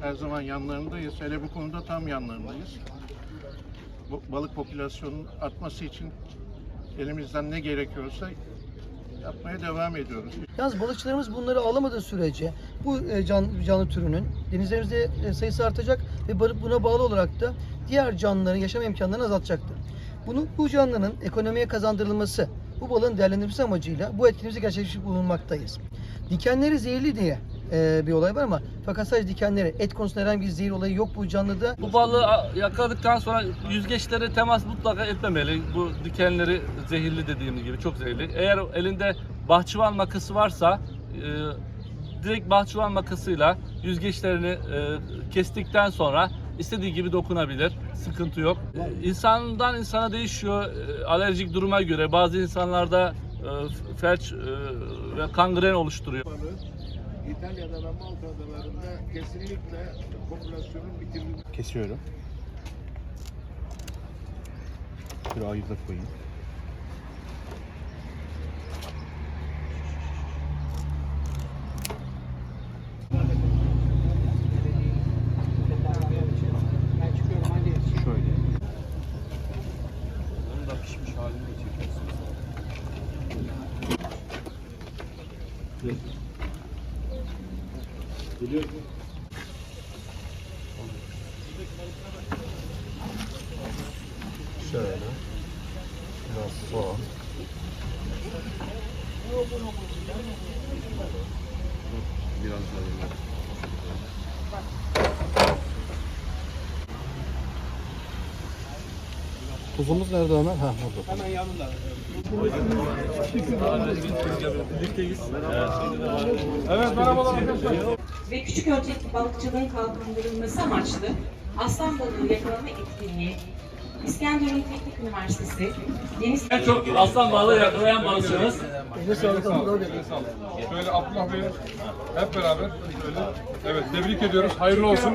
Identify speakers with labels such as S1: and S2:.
S1: her zaman yanlarındayız. Hele bu konuda tam yanlarındayız. Bu balık popülasyonunun artması için elimizden ne gerekiyorsa yapmaya devam ediyoruz.
S2: Yalnız balıkçılarımız bunları alamadığı sürece bu e, can, canlı türünün denizlerimizde e, sayısı artacak ve buna bağlı olarak da diğer canlıların yaşam imkanlarını azaltacaktır. Bunu, bu canlının ekonomiye kazandırılması, bu balığın değerlendirilmesi amacıyla bu etkinliğimizi gerçekleştirip bulunmaktayız. Dikenleri zehirli diye e, bir olay var ama fakat sadece dikenleri, et konusunda herhangi bir zehir olayı yok bu canlıda.
S3: Bu balığı yakaladıktan sonra yüzgeçlere temas mutlaka etmemeli. Bu dikenleri zehirli dediğimiz gibi çok zehirli. Eğer elinde bahçıvan makası varsa e, direkt bahçıvan makasıyla yüzgeçlerini e, kestikten sonra istediği gibi dokunabilir. Sıkıntı yok. E, İnsandan insana değişiyor. E, alerjik duruma göre bazı insanlarda e, felç ve kangren oluşturuyor.
S4: İtalya'da ve Malta adalarında kesinlikle popülasyonun bitirilmesi
S5: Kesiyorum. Şöyle ayıza koyayım. Şöyle.
S3: Bunu da çekiyorsunuz.
S5: Şöyle. Biraz soğan. Biraz da limon. Tuzumuz nerede Ömer? Ha burada.
S6: ve küçük ölçekli balıkçılığın kalkındırılması amaçlı aslan balığı yakalama etkinliği İskenderun Teknik Üniversitesi Deniz
S3: En çok aslan balığı yakalayan balıkçımız
S2: Eline sağlık.
S7: Şöyle Abdullah Bey hep beraber. Evet tebrik ediyoruz. Hayırlı olsun.